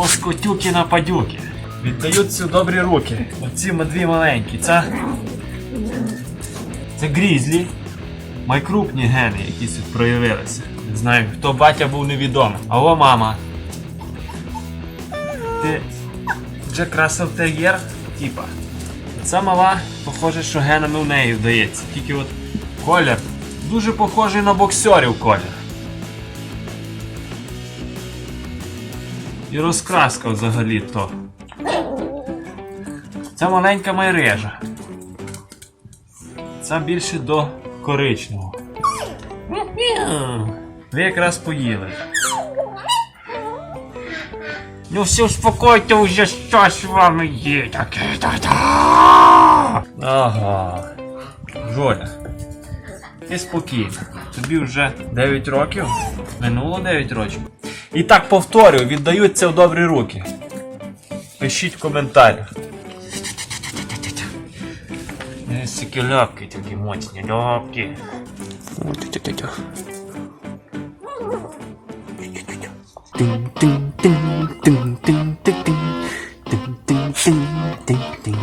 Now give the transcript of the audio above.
Москотюки на падюки. Віддаються добрі руки. Оці дві маленькі. Це. Це грізлі. Майкрупні гени, якісь тут проявилися. Не знаю, хто батя був невідомо. Алло, мама. Ти Джек Рассел Тер'єр, типа. Ця мала, похоже, що генами в неї вдається. Тільки от колір дуже похожий на боксерів колір. І розкраска взагалі то. Ця маленька майрежа. Ця більше до коричневого. Ви якраз поїли. Ну все успокойте уже, що з вами є таке. Ага. Жоля. Ти спокійно. Тобі вже 9 років? Минуло 9 років. І так повторюю, віддаються у добрі руки. Пишіть в коментарях. Ну, Сікі ляпки такі моцні ляпки. Тин-тин-тин-тин-тин-тин-тин-тин-тин-тин.